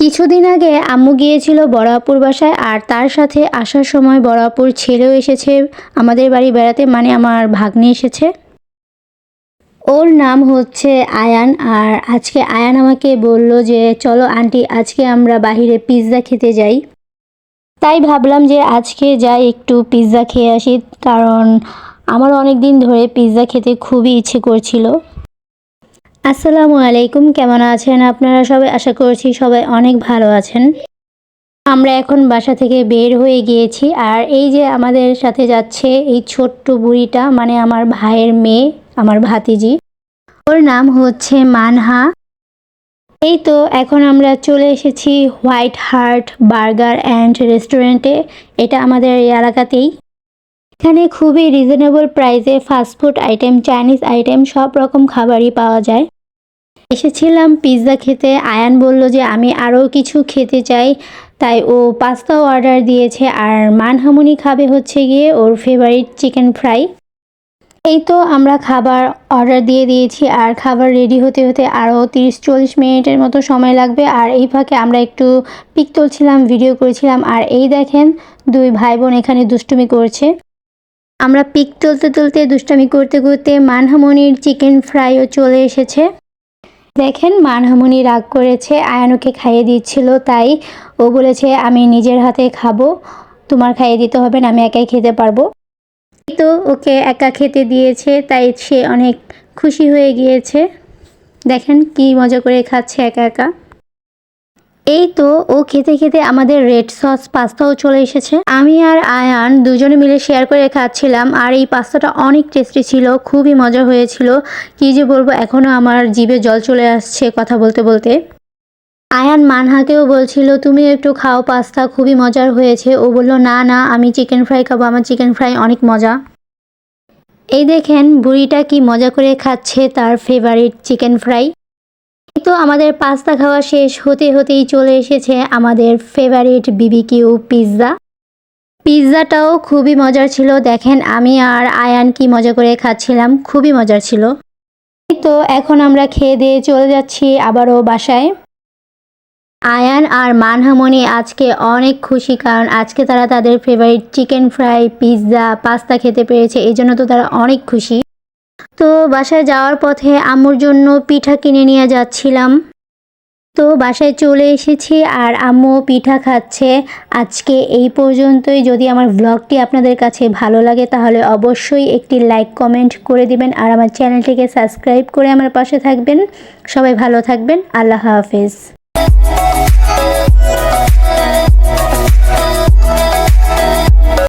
কিছুদিন আগে আম্মু গিয়েছিল বড় আপুর বাসায় আর তার সাথে আসার সময় বড় আপুর ছেলেও এসেছে আমাদের বাড়ি বেড়াতে মানে আমার ভাগ্নে এসেছে। ওর নাম হচ্ছে আয়ান আর আজকে আয়ান আমাকে বলল যে, চলো আন্টি, আজকে আমরা বাহিরে পিৎজা খেতে যাই। তাই ভাবলাম যে আজকে যাই একটু পিৎজা খেয়ে আসি, কারণ আমার অনেক দিন ধরে পিৎজা খেতে খুবই ইচ্ছে করছিল। আসসালামু আলাইকুম, কেমন আছেন আপনারা সবাই? আশা করছি সবাই অনেক ভালো আছেন। আমরা এখন বাসা থেকে বের হয়ে গিয়েছি আর এই যে আমাদের সাথে যাচ্ছে এই ছোট্ট বুড়িটা মানে আমার ভাইয়ের মেয়ে, আমার ভাতিজি। ওর নাম হচ্ছে মানহা। এই তো এখন আমরা চলে এসেছি হোয়াইট হার্ট বার্গার অ্যান্ড রেস্টুরেন্টে। এটা আমাদের এই এলাকাতেই। এখানে খুবই রিজনেবল প্রাইসে ফাস্টফুড আইটেম, চাইনিজ আইটেম, সব রকম খাবারই পাওয়া যায়। এসেছিলাম পিৎজা খেতে। আয়ান বলল যে, আমি আরও কিছু খেতে চাই। তাই ও পাস্তাও অর্ডার দিয়েছে আর মানহামুনি খাবে হচ্ছে গিয়ে ওর ফেভারিট চিকেন ফ্রাই এই তো আমরা খাবার অর্ডার দিয়ে দিয়েছি আর খাবার রেডি হতে হতে আরও তিরিশ চল্লিশ মিনিটের মতো সময় লাগবে। আর এই ফাঁকে আমরা একটু পিক তুলছিলাম ভিডিও করেছিলাম। আর এই দেখেন, দুই ভাই বোন এখানে দুষ্টুমি করছে। আমরা পিক তুলতে তুলতে দুষ্টামি করতে করতে মানহামনির চিকেন ফ্রাইও চলে এসেছে। দেখেন, মানহামনি রাগ করেছে, আয়ানুকে খাইয়ে দিচ্ছিল, তাই ও বলেছে, আমি নিজের হাতে খাব, তোমার খাইয়ে দিতে হবে না, আমি একাই খেতে পারব। তো ওকে একা খেতে দিয়েছে, তাই সে অনেক খুশি হয়ে গিয়েছে। দেখেন কি মজা করে খাচ্ছে একা একা। এই তো ও খেতে খেতে আমাদের রেড সস পাস্তাও চলে এসেছে। আমি আর আয়ান দুজনে মিলে শেয়ার করে খাচ্ছিলাম আর এই পাস্তাটা অনেক টেস্টি ছিল, খুবই মজা হয়েছিল। কি যে বলব এখনও আমার জিভে জল চলে আসছে কথা বলতে বলতে। আয়ান মানহাকেও বলছিল, তুমি একটু খাও পাস্তা, খুবই মজার হয়েছে। ও বলল, না না, আমি চিকেন ফ্রাই খাব, আমার চিকেন ফ্রাই অনেক মজা। এই দেখেন, বুড়িটা কি মজা করে খাচ্ছে তার ফেভারিট চিকেন ফ্রাই তো আমাদের পাস্তা খাওয়া শেষ হতে হতেই চলে এসেছে আমাদের ফেভারিট বিবিকিউ পিৎজা পিৎজাটাও খুবই মজার ছিল, দেখেন আমি আর আয়ান কি মজা করে খাচ্ছিলাম, খুবই মজার ছিল। তো এখন আমরা খেয়ে দিয়ে চলে যাচ্ছি আবারও বাসায়। আয়ান আর মানহামনি আজকে অনেক খুশি, কারণ আজকে তারা তাদের favourite chicken fry pizza pasta খেতে পেরেছে, এই জন্য তো তারা অনেক খুশি। বাসায় যাওয়ার পথে আম্মুর জন্য পিঠা কিনে নিয়ে যাচ্ছিলাম। তো বাসায় চলে এসেছি আর আম্মু পিঠা খাচ্ছে। আজকে এই পর্যন্তই। যদি আমার ব্লগটি আপনাদের কাছে ভালো লাগে তাহলে অবশ্যই একটি লাইক কমেন্ট করে দিবেন আর আমার চ্যানেলটিকে সাবস্ক্রাইব করে আমার পাশে থাকবেন। সবাই ভালো থাকবেন। আল্লাহ হাফেজ।